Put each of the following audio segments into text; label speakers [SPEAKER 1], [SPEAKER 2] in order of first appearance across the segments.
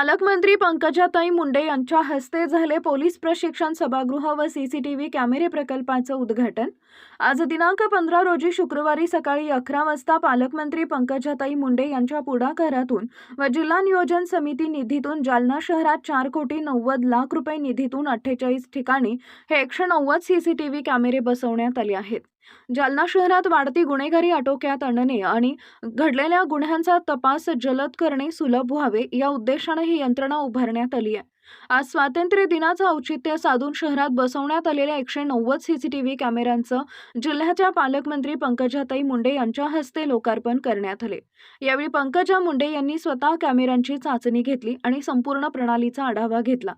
[SPEAKER 1] पालकमंत्री पंकजाताई मुंडे यांच्या हस्ते झाले पोलीस प्रशिक्षण सभागृह व सीसीटीव्ही कॅमेरे प्रकल्पाचं उद्घाटन. आज दिनांक पंधरा रोजी शुक्रवारी सकाळी अकरा वाजता पालकमंत्री पंकजाताई मुंडे यांच्या पुढाकारातून व जिल्हा नियोजन समिती निधीतून जालना शहरात चार कोटी नव्वद लाख रुपये निधीतून अठ्ठेचाळीस ठिकाणी हे एकशे नव्वद सीसीटीव्ही कॅमेरे बसवण्यात आले आहेत. जालना शहरात वाढती गुन्हेगारी आटोक्यात आणणे आणि घडलेल्या गुन्ह्यांचा तपास जलद करणे सुलभ व्हावे या उद्देशाने ही यंत्रणा उभारण्यात आली आहे. आज स्वातंत्र्य दिनाचं औचित्य साधून शहरात बसवण्यात आलेल्या एकशे नव्वद सीसीटीव्ही कॅमेऱ्यांचं जिल्ह्याच्या पालकमंत्री पंकजाताई मुंडे यांच्या हस्ते लोकार्पण करण्यात आले. यावेळी पंकजा मुंडे यांनी स्वतः कॅमेऱ्यांची चाचणी घेतली आणि संपूर्ण प्रणालीचा आढावा घेतला.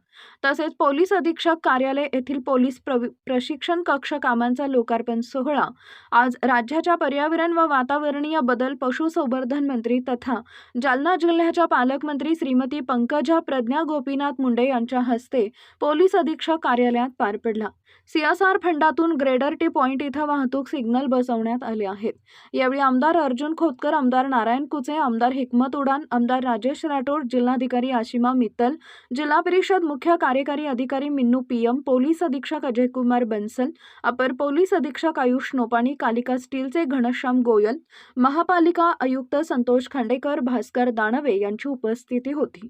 [SPEAKER 1] तसेच पोलीस अधीक्षक कार्यालय येथील पोलीस प्रवि- प्रशिक्षण कक्ष कामांचा लोकार्पण सोहळा आज राज्याच्या पर्यावरण व वातावरणीय बदल पशुसंवर्धन मंत्री तथा जालना जिल्ह्याच्या पालकमंत्री श्रीमती पंकजा प्रज्ञा गोपीनाथ मुंडे यांच्या हस्ते पोलीस अधीक्षक कार्यालयात पार पडला. सीएसआर फंडातून ग्रेडर टी पॉईंट इथं वाहतूक सिग्नल बसवण्यात आले आहेत. यावेळी आमदार अर्जुन खोतकर आमदार नारायण कुचे आमदार हिकमत उडान आमदार राजेश राठोड जिल्हाधिकारी आशिमा मित्तल जिल्हा परिषद मुख्य कार्यकारी अधिकारी मिन्नू पीएम पोलीस अधीक्षक अजय कुमार बन्सल अपर पोलीस अधीक्षक आयुष नोपाणी कालिका स्टीलचे घनश्याम गोयल महापालिका आयुक्त संतोष खांडेकर भास्कर दानवे यांची उपस्थिती होती.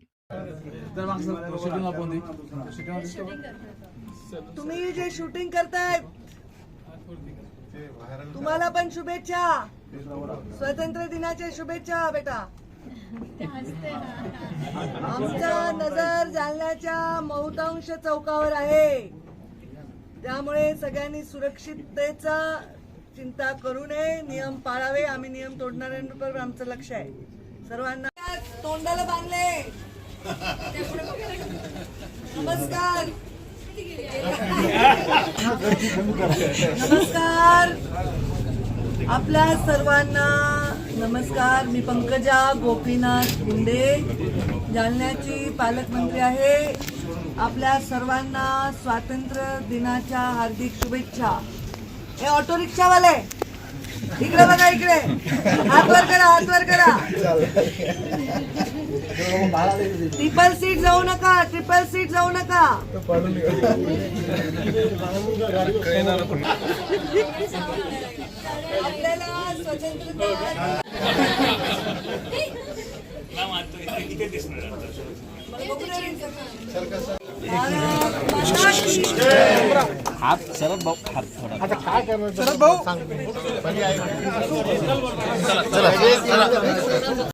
[SPEAKER 2] तुम्ही जे शूटिंग करताय तुम्हाला पण शुभेच्छा. स्वातंत्र्य दिनाच्या शुभेच्छा बेटा. आमचा नजर जालन्याच्या बहुतांश चौकावर आहे. त्यामुळे सगळ्यांनी सुरक्षिततेचा चिंता करू नये नियम पाळावे. आम्ही नियम तोडणाऱ्यांवर आमचं लक्ष आहे. सर्वांना तोंडाला बांधले. नमस्कार. नमस्कार. आपल्या सर्वांना नमस्कार. मी पंकजा गोपीनाथ गुंडे जालन्याची पालकमंत्री आहे. आपल्या सर्वांना स्वातंत्र्य दिनाच्या हार्दिक शुभेच्छा. हे ऑटो रिक्षावाले इकडे बघा इकडे. हात वर करा हात वर करा. ट्रिपल सीट जाऊ नका ट्रिपल सीट जाऊ नका. आपल्याला स्वतंत्रता
[SPEAKER 3] हात शरद भाऊ हात थोडा.
[SPEAKER 4] शरद भाऊ.